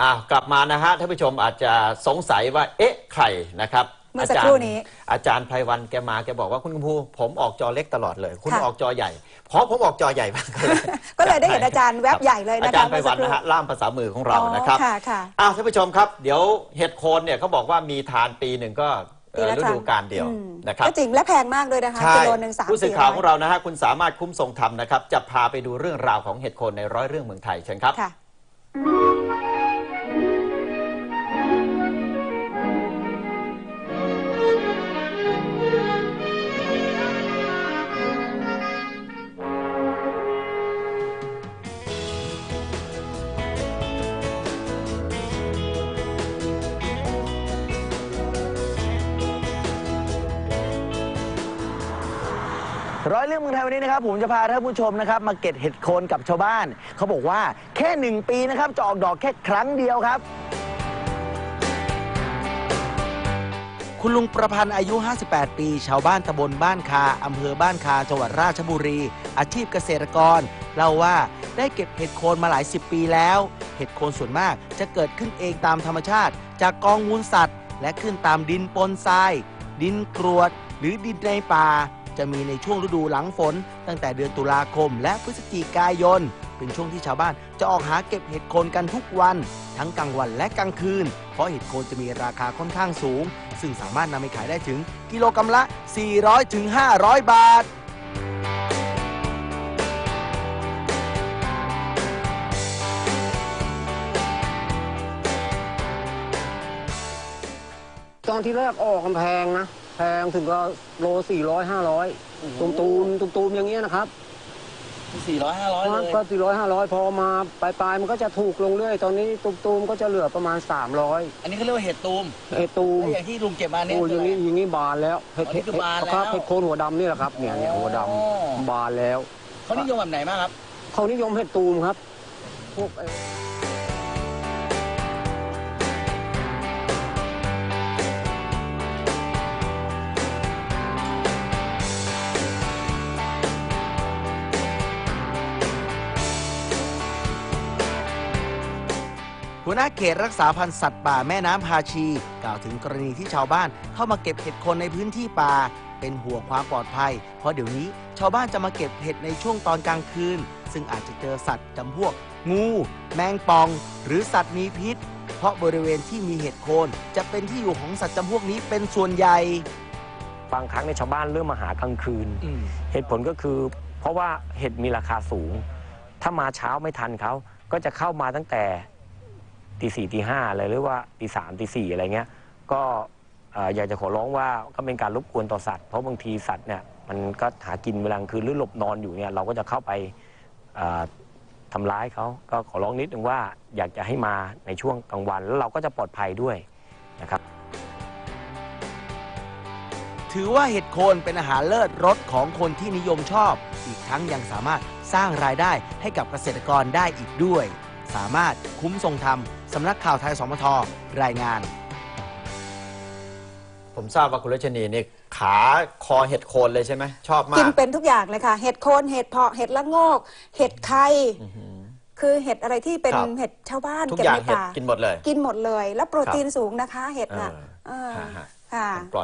อ่ากลับมานะฮะท่านผู้ชมอาจจะสงสัยว่า เอ๊ะใครนะครับเมื่อสักครู่นี้อาจารย์ไพวันแกมาแกบอกว่าคุณกำพูผมออกจอเล็กตลอดเลย คุณค่ะ ออกจอใหญ่ เพราะผมออกจอใหญ่บ้างก็เลยได้เห็นอาจารย์แวบใหญ่เลยนะคะอาจารย์ไพวันเมื่อสักครู่นะฮะล่ามภาษามือของเรานะครับ อ๋อค่ะค่ะ อ้าวท่านผู้ชมครับ เดี๋ยวเห็ดโคนเนี่ยเขาบอกว่ามีทานปีหนึ่งก็เอ่อปีละฤครั้งดูกาลเดียวอืมนะครับก็จริงและแพงมากด้วยนะคะใช่กิโลหนึ่งสามผู้สื่อสี่ข่าวร้ของอยเรานะฮะคุณสามารถคุ้มทรงธรรมนะครับ จะพาไปดูเรื่องราวของเห็ดโคนในร้อยเรื่องเมืองไทยเชิญครับ ค่ะ ร้อยเรื่องเมืองไทยวันนี้นะครับ ผมจะพาท่านผู้ชมนะครับ มาเก็บเห็ดโคนกับชาวบ้าน เขาบอกว่าแค่หนึ่งปีนะครับจะออกดอกแค่ครั้งเดียวครับ คุณลุงประพันธ์อายุ 58 ปี ชาวบ้านตำบลบ้านคาอำเภอบ้านคาจังหวัดราชบุรี อาชีพเกษตรกรเล่าว่าได้เก็บเห็ดโคนมาหลายสิบปีแล้ว เห็ดโคนส่วนมากจะเกิดขึ้นเองตามธรรมชาติ จากกองมูลสัตว์ และขึ้นตามดินปนทราย ดินกรวด หรือดินในป่า จะมีในช่วงฤดูหลังฝน ตั้งแต่เดือนตุลาคม และพฤศจิกายน เป็นช่วงที่ชาวบ้านจะออกหาเก็บเห็ดโคนกันทุกวัน ทั้งกลางวันและกลางคืน เพราะเห็ดโคนจะมีราคาค่อนข้างสูง ซึ่งสามารถนำไปขายได้ถึงกิโลกรัมละ 400-500ถึง500 บาทตอนที่แรกออกกำแพงนะ แพงถึงก็โลสี่ร้อยห้าร้อยตูมตูมตูมตูมอย่างเงี้ยนะครับ400 500เลยก็สี่ร้อยห้าร้อยพอมาปลายปลายๆมันก็จะถูกลงเรื่อย ตอนนี้ตูมตูมก็จะเหลือประมาณสามร้อยอันนี้เขาเรียกว่าเห็ดตูมไอ้ตูมและอย่างที่ลุงเก็บมาเนี่ยโอ้ยอย่างนี้อย่างนี้บานแล้วเห็ดอ๋อนี่คือบานแล้วครับเห็ดโคนหัวดำนี่แหละครับเนี่ยเนี่ยหัวดำอ๋อบานแล้วเขานิยมแบบไหนบ้างครับเขานิยมเห็ดตูมครับพวก หัวหน้าเขตรักษาพันธุ์สัตว์ป่าแม่น้ำพาชี กล่าวถึงกรณีที่ชาวบ้านเข้ามาเก็บเห็ดโคนในพื้นที่ป่า เป็นห่วงความปลอดภัย เพราะเดี๋ยวนี้ชาวบ้านจะมาเก็บเห็ดในช่วงตอนกลางคืน ซึ่งอาจจะเจอสัตว์จำพวก งู แมงป่อง หรือสัตว์มีพิษ เพราะบริเวณที่มีเห็ดโคนจะเป็นที่อยู่ของสัตว์จำพวกนี้เป็นส่วนใหญ่ บางครั้งในยชาวบ้านเริ่มมาหากลางคืน เหตุผลก็คือ เพราะว่าเห็ดมีราคาสูง ถ้ามาเช้าไม่ทันเขาก็จะเข้ามาตั้งแต่ ตีสี่ตีห้าอะไรหรือว่าตีสามตีสี่อะไรเงี้ยก็อยากจะขอร้องว่าก็เป็นการรบกวนต่อสัตว์เพราะบางทีสัตว์เนี่ยมันก็หากินเวลากลางคืนหรือหลบนอนอยู่เนี่ยเราก็จะเข้าไปเอ่อทำร้ายเขาก็ขอร้องนิดนึงว่าอยากจะให้มาในช่วงกลางวัน แล้วเราก็จะปลอดภัยด้วยนะครับ ถือว่าเห็ดโคนเป็นอาหารเลิศรสของคนที่นิยมชอบ อีกทั้งยังสามารถสร้างรายได้ให้กับเกษตรกรได้อีกด้วย สามารถคุ้มทรงธรรม สำนักข่าวไทยสมทรายงาน ผมทราบว่าคุณรัชนีนี่ขาคอเห็ดโคนเลยใช่ไหมชอบมากิกนเป็นทุกอย่างเลยค่ะ เห็ดโคนเห็ดเพาะเห็ดละโงกเห็ดไข่อื้อหือคือเห็ดอะไรที่เป็นครับเห็ดชาวบ้านทุกเก็บอย่างในเห็ดป่ากินหมดเลย กินหมดเลย แล้วโปรตีนสูงนะคะ เห็ดเอน่ะอเออฮะฮะ ค่ะ ปลอด